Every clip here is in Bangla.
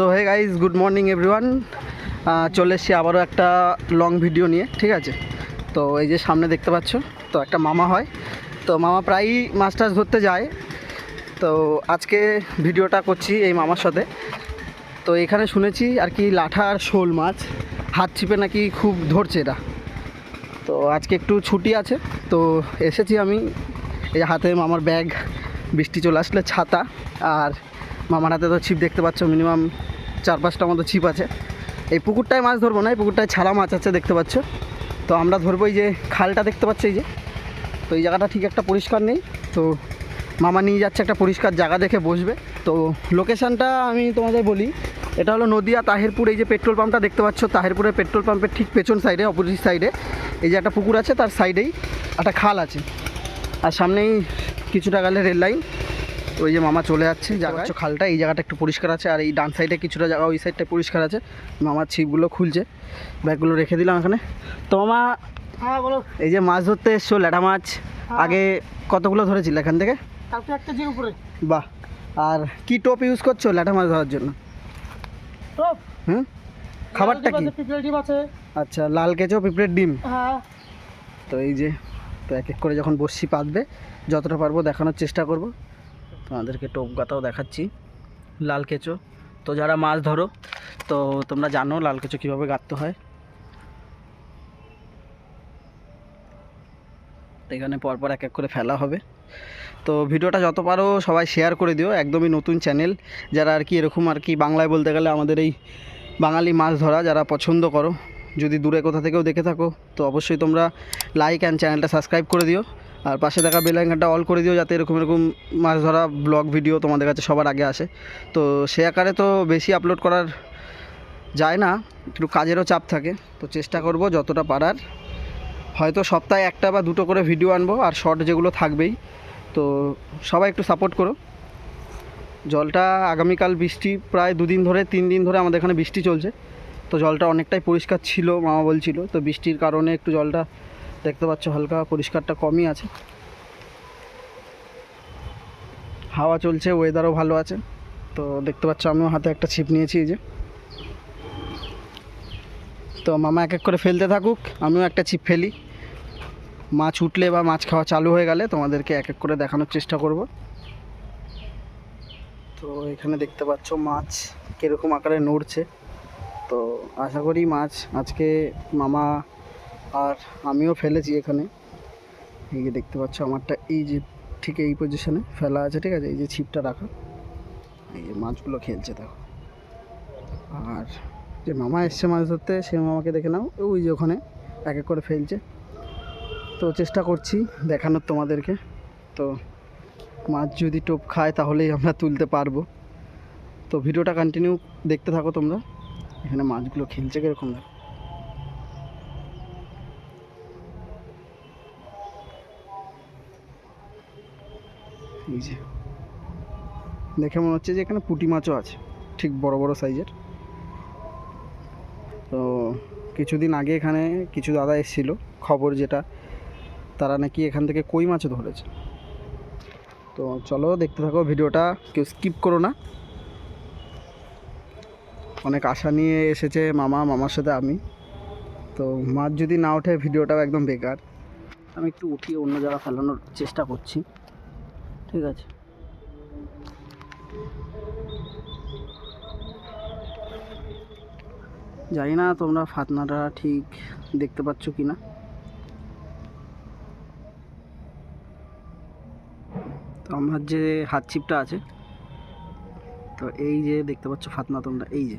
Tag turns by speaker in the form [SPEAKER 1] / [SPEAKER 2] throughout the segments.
[SPEAKER 1] So hey guys good morning everyone চলে এসছি আবারও একটা লং ভিডিও নিয়ে, ঠিক আছে? তো এই যে সামনে দেখতে পাচ্ছ, তো একটা মামা হয়। তো মামা প্রায়ই মাছ টাছ ধরতে যায়। তো আজকে ভিডিওটা করছি এই মামার সাথে। তো এখানে শুনেছি আর কি লাঠা আর শোল মাছ, হাত ছিপে নাকি খুব ধরছে এরা। তো আজকে একটু ছুটি আছে, তো এসেছি আমি। এই হাতে মামার ব্যাগ বৃষ্টি চলে আসলে, ছাতা। আর মামার হাতে তো ছিপ দেখতে পাচ্ছ মিনিমাম চার পাঁচটা মতো ছিপ আছে। এই পুকুরটায় মাছ ধরবো না, এই পুকুরটায় ছাড়া মাছ আছে দেখতে পাচ্ছ। তো আমরা ধরবো এই যে খালটা দেখতে পাচ্ছ এই যে। তো এই জায়গাটা ঠিক একটা পরিষ্কার নেই, তো মামা নিয়ে যাচ্ছে একটা পরিষ্কার জায়গা দেখে বসবে। তো লোকেশানটা আমি তোমাদের বলি, এটা হলো নদিয়া তাহেরপুর, এই যে পেট্রোল পাম্পটা দেখতে পাচ্ছ, তাহেরপুরের পেট্রোল পাম্পের ঠিক পেছন সাইডে অপোজিট সাইডে। এই যে একটা পুকুর আছে, তার সাইডেই একটা খাল আছে। আর সামনেই কিছুটা গেলে রেল লাইন। ওই যে মামা চলে যাচ্ছে জায়গা খালটা এই জায়গাটা একটু পরিষ্কার আছে আর এই ডান সাইডে কিছুটা জায়গা ওই সাইডটা পরিষ্কার আছে। মামার ছিপগুলো খুলছে ব্যাগগুলো রেখে দিলাম এখানে। তো মামা
[SPEAKER 2] হ্যাঁ বলো।
[SPEAKER 1] এই যে মাছ ধরতে এসছো ল্যাটা মাছ আগে কতগুলো ধরেছিল এখান থেকে?
[SPEAKER 2] কালকে একটা যে উপরে।
[SPEAKER 1] বাহ আর কি টোপ ইউজ করছ ল্যাটা মাছ ধরার জন্য?
[SPEAKER 2] তো
[SPEAKER 1] হুম? খাবারটা কি? আচ্ছা লাল কেঁচো পিঁপড়ের ডিম?
[SPEAKER 2] হ্যাঁ।
[SPEAKER 1] তো এই যে তো এক এক করে যখন বসছি পাতবে যতটা পারব দেখানোর চেষ্টা করব। তোমাদেরকে টোপ গাতাও দেখাচ্ছি। লাল কেঁচো। তো যারা মাছ ধরো, তো তোমরা জানো লাল কেঁচো কীভাবে গাঁততে হয়। এখানে পরপর এক এক করে ফেলা হবে। তো ভিডিওটা যত পারো সবাই শেয়ার করে দিও, একদমই নতুন চ্যানেল যারা আর কি এরকম আর কি বাংলায় বলতে গেলে আমাদের এই বাঙালি মাছ ধরা যারা পছন্দ করো, যদি দূরে কোথা থেকেও দেখে থাকো, তো অবশ্যই তোমরা লাইক অ্যান্ড চ্যানেলটা সাবস্ক্রাইব করে দিও। আর পাশে থাকা বেল আইকনটা অল করে দিও যাতে এরকম এরকম মাছ ধরা ব্লগ ভিডিও তোমাদের কাছে সবার আগে আসে। তো সে আকারে তো বেশি আপলোড করার যায় না, একটু কাজেরও চাপ থাকে। তো চেষ্টা করব যতটা পারার। হয়তো সপ্তাহে একটা বা দুটো করে ভিডিও আনব, আর শর্ট যেগুলো থাকবেই। তো সবাই একটু সাপোর্ট করো। জলটা আগামীকাল বৃষ্টি প্রায় দুদিন ধরে, তিন দিন ধরে আমাদের এখানে বৃষ্টি চলছে। তো জলটা অনেকটাই পরিষ্কার ছিল মামা বলছিল তো বৃষ্টির কারণে একটু জলটা দেখতে পাচ্ছ, হালকা পরিষ্কারটা কমই আছে। হাওয়া চলছে ওয়েদারও ভালো আছে। তো দেখতে পাচ্ছ, আমিও হাতে একটা ছিপ নিয়েছি এই যে। তো মামা এক এক করে ফেলতে থাকুক, আমিও একটা ছিপ ফেলি। মাছ উঠলে বা মাছ খাওয়া চালু হয়ে গেলে তোমাদেরকে এক এক করে দেখানোর চেষ্টা করব। তো এখানে দেখতে পাচ্ছ, মাছ কীরকম আকারে নড়ছে। তো আশা করি মাছ আজকে মামা আর আমিও ফেলেছি এখানে। এই যে দেখতে পাচ্ছ আমারটা, এই যে ঠিক এই পজিশনে ফেলা আছে, ঠিক আছে? এই যে ছিপটা রাখা। এই যে মাছগুলো খেলছে, দেখো। আর যে মামা এসছে মাছ ধরতে সে মামাকে দেখে নাও। ওই যে ওখানে এক এক করে ফেলছে। তো চেষ্টা করছি দেখানোর তোমাদেরকে। তো মাছ যদি টোপ খায়, তাহলেই আমরা তুলতে পারব। তো ভিডিওটা কন্টিনিউ দেখতে থাকো তোমরা। এখানে মাছগুলো খেলছে কীরকম, দেখো। এই যে। দেখে মনে হচ্ছে যে এখানে পুঁটি মাছও আছে, ঠিক বড় বড় সাইজের। তো কিছুদিন আগে এখানে কিছু দাদা এসেছিল, খবর যেটা, তারা নাকি এখান থেকে কই মাছও ধরেছে। তো চলো দেখতে থাকো ভিডিওটা, কেউ স্কিপ করো না। অনেক আশা নিয়ে এসেছে মামা, মামার সাথে আমি। তো মাছ যদি না ওঠে, ভিডিওটাও একদম বেকার। আমি একটু উঠিয়ে অন্য জায়গা ফেলানোর চেষ্টা করছি। ঠিক আছে। জানি না তোমরা ফাতনাটা ঠিক দেখতে পাচ্ছ কি না তো আমার যে হাত ছিপটা আছে, তো এই যে দেখতে পাচ্ছ ফাতনা তোমরা, এই যে।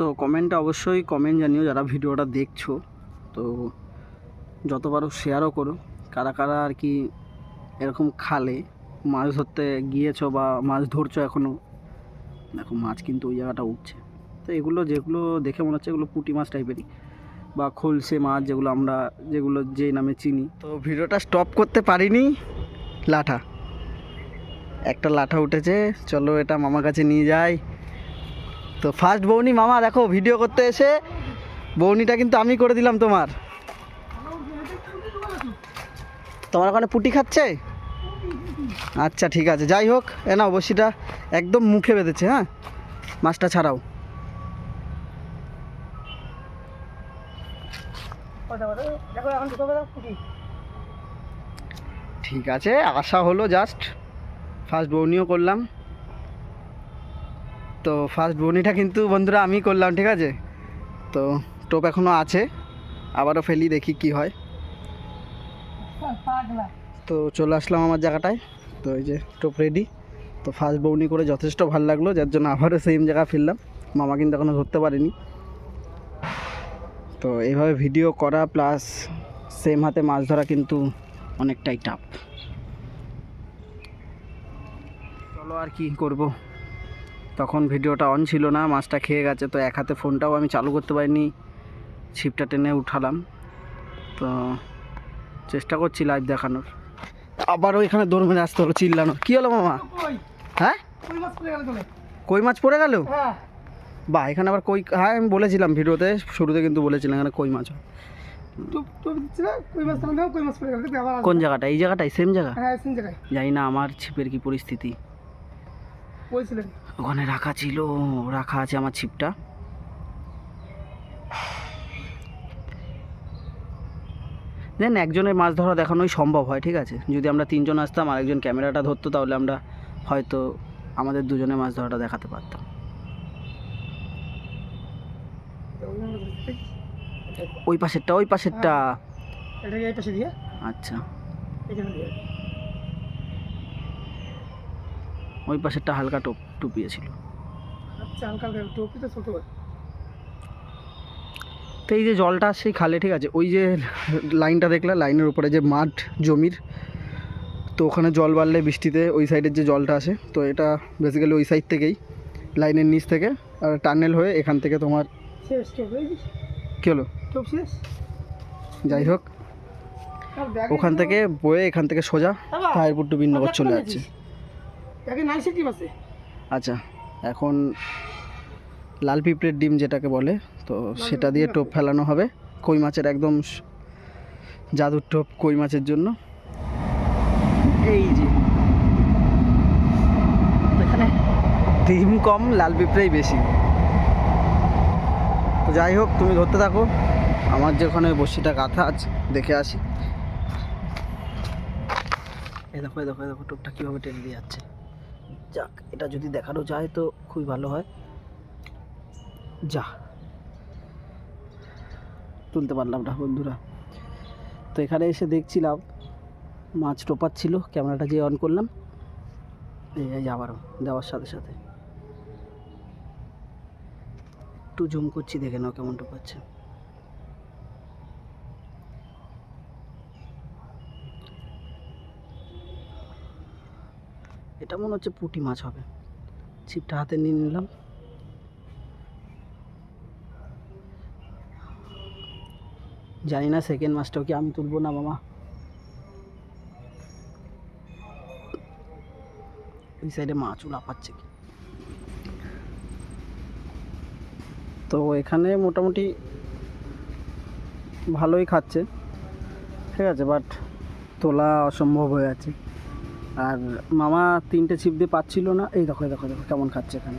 [SPEAKER 1] তো কমেন্টে অবশ্যই কমেন্ট জানিও যারা ভিডিওটা দেখছ। তো যত পারো শেয়ারও করো, কারা কারা আর কি এরকম খালে, মাছ ধরতে গিয়েছো বা মাছ ধরছো এখনও দেখো মাছ কিন্তু ওই জায়গাটা উঠছে তো এগুলো যেগুলো দেখে মনে হচ্ছে এগুলো পুঁটি মাছ টাইপেরই বা খোলসে মাছ যেগুলো আমরা, যেগুলো যে নামে চিনি। তো ভিডিওটা স্টপ করতে পারিনি, লাঠা। একটা লাঠা উঠেছে, চলো এটা মামার কাছে নিয়ে যাই। তো ফার্স্ট বৌনি মামা দেখো ভিডিও করতে এসে, বৌনিটা কিন্তু আমি করে দিলাম তোমার। তোমার ওখানে পুটি খাচ্ছে? আচ্ছা ঠিক আছে, যাই হোক, এ না অবশ্যইটা একদম মুখে বেঁধেছে হ্যাঁ? মাছটা ছাড়াও। ঠিক আছে, আশা হলো জাস্ট ফার্স্ট বৌনিও করলাম। তো ফার্স্ট বৌনিটা কিন্তু বন্ধুরা আমি করলাম ঠিক আছে? তো টোপ এখনও আছে আবারও ফেলি দেখি কি হয়। তো চলে আসলাম আমার জায়গাটায় তো এই যে টোপ রেডি তো ফার্স্ট বৌনি করে যথেষ্ট ভালো লাগল যার জন্য আবারও সেম জায়গা ফিরলাম। মামা কিন্তু এখনও ধরতে পারেনি। তো এইভাবে ভিডিও করা প্লাস সেম হাতে মাছ ধরা কিন্তু অনেকটাই টাফ চলো আর কি করব। তখন ভিডিওটা অন ছিল না মাছটা খেয়ে গেছে তো এক হাতে ফোনটাও আমি চালু করতে পারিনি। ছিপটা টেনে উঠালাম। তো চেষ্টা করছি লাইভ দেখানোর। আবারও এখানে দৌড় মেরে আসতে হলো চিল্লানো। কী হলো মামা? হ্যাঁ?
[SPEAKER 2] কই মাছ পড়ে গেল হ্যাঁ।
[SPEAKER 1] বা এখানে আবার কই হ্যাঁ আমি বলেছিলাম ভিডিওতে শুরুতে কিন্তু বলেছিলাম এখানে কই মাছ। কোন জায়গাটা এই জায়গাটাই সেম জায়গা?
[SPEAKER 2] হ্যাঁ
[SPEAKER 1] জানি না আমার ছিপের কি পরিস্থিতি। ওখানে রাখা ছিল রাখা আছে আমার ছিপটা। দেন একজনের মাছ ধরা দেখানোই সম্ভব হয় ঠিক আছে? যদি আমরা তিনজন আসতাম আর একজন ক্যামেরাটা ধরতো তাহলে আমরা হয়তো আমাদের দুজনে মাছ ধরাটা দেখাতে পারতাম। ওই পাশেরটা ওই পাশেরটা।
[SPEAKER 2] দিয়ে?
[SPEAKER 1] আচ্ছা
[SPEAKER 2] এখানে দিয়ে
[SPEAKER 1] ওই পাশেরটা হালকা টুপ টুপিয়েছিল
[SPEAKER 2] আচ্ছা হালকা হালকা টুপি তো ছোট
[SPEAKER 1] তো এই যে জলটা আসছে এই খালে ঠিক আছে? ওই যে লাইনটা দেখলে লাইনের উপরে যে মাঠ জমির তো ওখানে জল বাড়লে বৃষ্টিতে ওই সাইডের যে জলটা আসে তো এটা বেসিক্যালি ওই সাইড থেকেই লাইনের নিচ থেকে আর টানেল হয়ে এখান থেকে তোমার কী হলো? যাই হোক ওখান থেকে বয়ে এখান থেকে সোজা তাহিরপুর টু বিনগর চলে যাচ্ছে।
[SPEAKER 2] আছে
[SPEAKER 1] আচ্ছা এখন লাল পিঁপড়ের ডিম যেটাকে বলে তো সেটা দিয়ে টোপ ফেলানো হবে। কই মাছের একদম জাদুর টোপ কই মাছের জন্য। এই যে। এখানে ডিম কম লাল পিঁপড়েই বেশি। তো যাই হোক তুমি ধরতে থাকো। আমার যে ওখানে বসিটা গাথা আছে দেখে আসি। এই দেখো এই দেখো এই দেখো টোপটা কীভাবে টেনে দিয়ে যাচ্ছে। যাক, এটা যদি দেখানো যায় তো খুবই ভালো হয়। যা। তুলতে পারলাম না বন্ধুরা। তো এখানে এসে দেখছিলাম, মাছ টোপাচ্ছিল ক্যামেরাটা যে অন করলাম। এই আবারও দেওয়ার সাথে সাথে। একটু জুম করছি, দেখে নাও কেমন টোপাচ্ছে। এটা মনে হচ্ছে পুঁটি মাছ হবে। ছিপটা হাতে নিয়ে নিলাম। জানি না সেকেন্ড মাছটাও কি আমি তুলবো না মামা। ওই সাইডে মাছ মাছও লাফাচ্ছে কি? তো এখানে মোটামুটি ভালোই খাচ্ছে। ঠিক আছে বাট তোলা অসম্ভব হয়ে আছে। আর মামা তিনটে ছিপ দিয়ে পাচ্ছিল না। এই দেখো দেখো দেখো কেমন খাচ্ছে এখানে।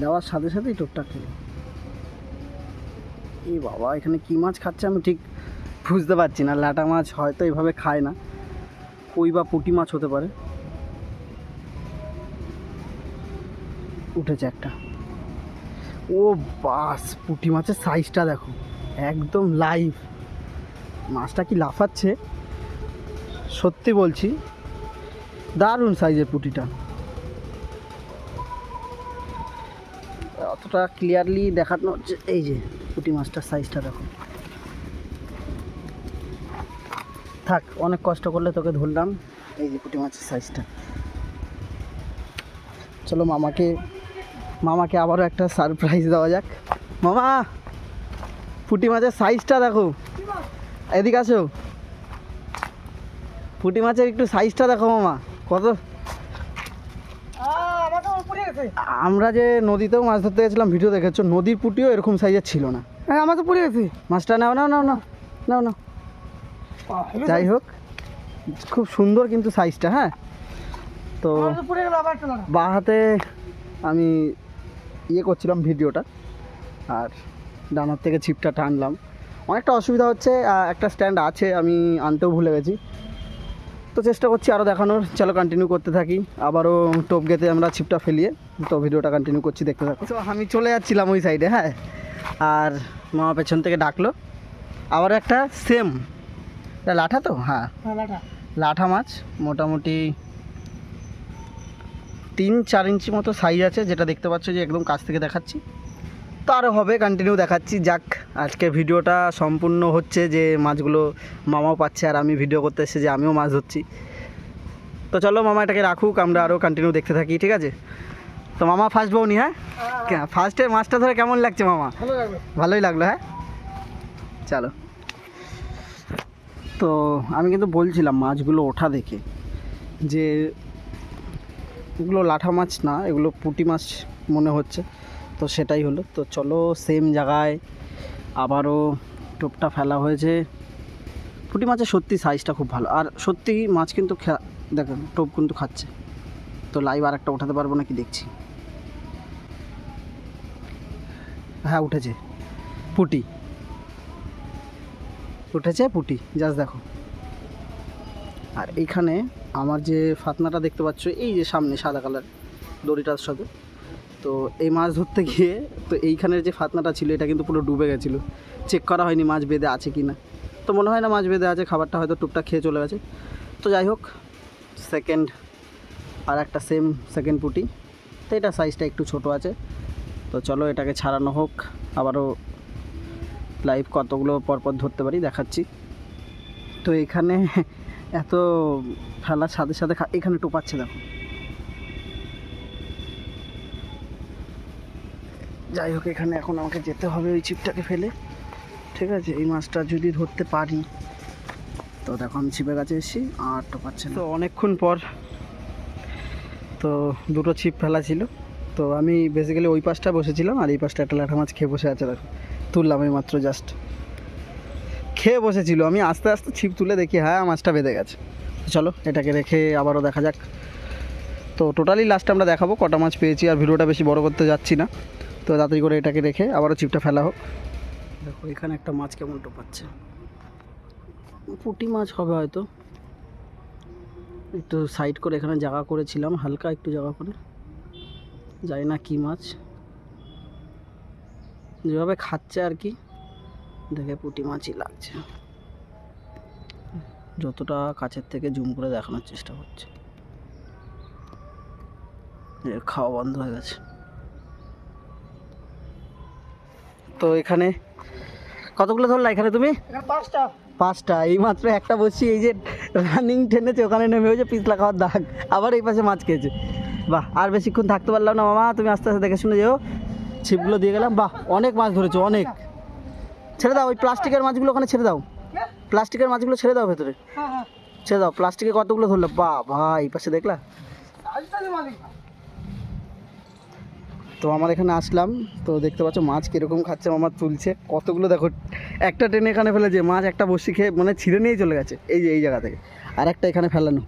[SPEAKER 1] দেওয়ার সাথে সাথেই টুকটাক খেলো। এ বাবা, এখানে কী মাছ খাচ্ছে আমি ঠিক বুঝতে পারছি না। লাটা মাছ হয়তো এভাবে খায় না। কই বা পুঁটি মাছ হতে পারে। উঠেছে একটা। ও বাস, পুঁটি মাছের সাইজটা দেখো। একদম লাইভ মাছটা কি লাফাচ্ছে? সত্যি বলছি, দারুণ সাইজের পুঁটিটা। অতটা ক্লিয়ারলি দেখানো হচ্ছে, এই যে পুটি মাছটার সাইজটা দেখো। থাক, অনেক কষ্ট করলে তোকে ধরলাম, এই যে পুঁটি মাছের সাইজটা চলো মামাকে মামাকে আবারও একটা সারপ্রাইজ দেওয়া যাক। মামা, পুঁটি মাছের সাইজটা দেখো। এদিকে আসো। পুঁটি মাছের একটু সাইজটা দেখো মামা। কত?
[SPEAKER 2] আমার
[SPEAKER 1] যে নদীতেও মাছ ধরতে গেছিলাম ভিডিও দেখেছ? নদীর পুঁটিও এরকম সাইজের ছিল না।
[SPEAKER 2] হ্যাঁ আমার তো পড়ে গেছে
[SPEAKER 1] মাছটা নাও নাও নাও নাও নাও নাও। যাই হোক খুব সুন্দর কিন্তু সাইজটা হ্যাঁ? তো। বাঁ হাতে আমি ইয়ে করছিলাম ভিডিওটা আর ডানার থেকে ছিপটা টানলাম। অনেকটা অসুবিধা হচ্ছে একটা স্ট্যান্ড আছে আমি আনতেও ভুলে গেছি। তো চেষ্টা করছি আরও দেখানোর। চলো কন্টিনিউ করতে থাকি। আবারও টোপ গেতে আমরা ছিপটা ফেলিয়ে তো ভিডিওটা কন্টিনিউ করছি দেখতে থাকো। তো আমি চলে যাচ্ছিলাম ওই সাইডে হ্যাঁ? আর মামা পেছন থেকে ডাকলো। আবার একটা সেম লাঠা তো? হ্যাঁ।
[SPEAKER 2] হ্যাঁ,
[SPEAKER 1] লাঠা। মাছ মোটামুটি তিন চার ইঞ্চি মতো সাইজ আছে যেটা দেখতে পাচ্ছ যে একদম কাছ থেকে দেখাচ্ছি। তো আরও হবে কন্টিনিউ দেখাচ্ছি যাক আজকে ভিডিওটা সম্পূর্ণ হচ্ছে যে মাছগুলো মামাও পাচ্ছে আর আমি ভিডিও করতে এসেছি যে আমিও মাছ ধরছি। তো চলো মামা এটাকে রাখুক আমরা আরও কন্টিনিউ দেখতে থাকি ঠিক আছে? তো মামা ফার্স্ট বউনি হ্যাঁ? ফার্স্টে মাছটা ধরে কেমন লাগছে মামা? ভালোই লাগল হ্যাঁ? চলো। তো আমি কিন্তু বলছিলাম মাছগুলো ওঠা দেখে যে এগুলো লাঠা মাছ না এগুলো পুঁটি মাছ মনে হচ্ছে। তো সেটাই হলো। তো চলো সেম জায়গায় আবারও টোপটা ফেলা হয়েছে। পুঁটি মাছের সত্যি সাইজটা খুব ভালো। আর সত্যি মাছ কিন্তু দেখেন টোপ কিন্তু খাচ্ছে। তো লাইভ আর একটা ওঠাতে পারব নাকি দেখছি। হ্যাঁ উঠেছে। পুটি। উঠেছে পুটি জাস্ট দেখো। আর এইখানে আমার যে ফাতনাটা দেখতে পাচ্ছ, এই যে সামনে সাদা কালার দড়িটার সাথে তো এই মাছ ধরতে গিয়ে তো এইখানের যে ফাতনাটা ছিল, এটা কিন্তু পুরো ডুবে গেছিল। চেক করা হয়নি মাছ বেঁধে আছে কি না তো মনে হয় না মাছ বেঁধে আছে, খাবারটা হয়তো টুকটাক খেয়ে চলে গেছে। তো যাই হোক সেকেন্ড আর একটা সেম সেকেন্ড পুটি। তো এটা সাইজটা একটু ছোট আছে। তো চলো এটাকে ছাড়ানো হোক, আবারও লাইভ কতগুলো পরপর ধরতে পারি, দেখাচ্ছি। তো এখানে এত ফেলার সাথে সাথে এখানে টোপাচ্ছে দেখো। যাই হোক, এখানে এখন আমাকে যেতে হবে ওই চিপটাকে ফেলে। ঠিক আছে, এই মাছটা যদি ধরতে পারি। তো দেখো, আমি ছিপের কাছে এসেছি, আর টোপাচ্ছে না। তো অনেকক্ষণ পর তো দুটো ছিপ ফেলা ছিল। তো আমি বেসিক্যালি ওই পাশটা বসেছিলাম, আর এই পাশটা একটা ল্যাঠা মাছ খেয়ে বসে আছে, দেখো। তুললাম এই মাত্র জাস্ট খেয়ে বসেছিল, আমি আস্তে আস্তে ছিপ তুলে দেখি হ্যাঁ মাছটা বেঁধে গেছে। চলো, এটাকে রেখে আবারও দেখা যাক। তো টোটালি লাস্টে আমরা দেখাবো, কটা মাছ পেয়েছি, আর ভিডিওটা বেশি বড় করতে যাচ্ছি না। তো তাড়াতাড়ি করে এটাকে রেখে আবারও চিপটা ফেলা হোক। দেখো, এখানে একটা মাছ কেমন টোপাচ্ছে। পুঁটি মাছ হবে হয়তো। একটু সাইড করে এখানে জায়গা করেছিলাম, হালকা একটু জায়গা করে। জানি না কী মাছ। যেভাবে খাচ্ছে আর কি, দেখে পুটি মাছই লাগছে। যতটা কাছের থেকে জুম করে দেখানোর চেষ্টা করছে। খাওয়া বন্ধ হয়ে গেছে। তো এখানে কতগুলো ধরলা এখানে তুমি?
[SPEAKER 2] পাঁচটা।
[SPEAKER 1] পাঁচটা। এই মাত্র একটা বসছি এই যে রানিং টেনেছে ওখানে নেমে হয়েছে পিছলা খাওয়ার দাগ। আবার এই পাশে মাছ খেয়েছে। বাহ আর বেশিক্ষণ থাকতে পারলাম না মামা তুমি আস্তে আস্তে দেখে শুনে যেও। ছিপগুলো দিয়ে গেলাম বাহ অনেক মাছ ধরেছো অনেক। ছেড়ে দাও ওই প্লাস্টিকের মাছগুলো ওখানে ছেড়ে দাও। প্লাস্টিকের মাছগুলো ছেড়ে দাও ভেতরে।
[SPEAKER 2] হ্যাঁ হ্যাঁ।
[SPEAKER 1] ছেড়ে দাও প্লাস্টিকে কতগুলো ধরলো? বাহ ভাই এই পাশে দেখলা? তো আমার এখানে আসলাম, তো দেখতে পাচ্ছ মাছ কীরকম খাচ্ছে, মামা তুলছে। কতগুলো দেখো, একটা ট্রেনে এখানে ফেলেছে মাছ একটা বসি খেয়ে মানে ছিঁড়ে নিয়েই চলে গেছে, এই যে, এই জায়গা থেকে। আর একটা এখানে ফেলানো।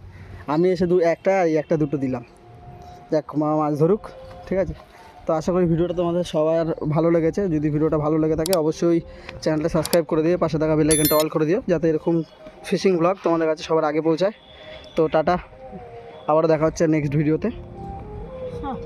[SPEAKER 1] আমি এসে দু, একটা এই একটা দুটো দিলাম। দেখ মামা মাছ ধরুক, ঠিক আছে? তো আশা করি ভিডিওটা তোমাদের সবার ভালো লেগেছে। যদি ভিডিওটা ভালো লেগে থাকে, অবশ্যই চ্যানেলটা সাবস্ক্রাইব করে দিয়ে পাশে থাকা বেলাইকনটা অল করে দিও, যাতে এরকম ফিশিং ব্লগ তোমাদের কাছে সবার আগে পৌঁছায়। তো টাটা, আবার দেখা হচ্ছে নেক্সট ভিডিওতে
[SPEAKER 2] হ্যাঁ।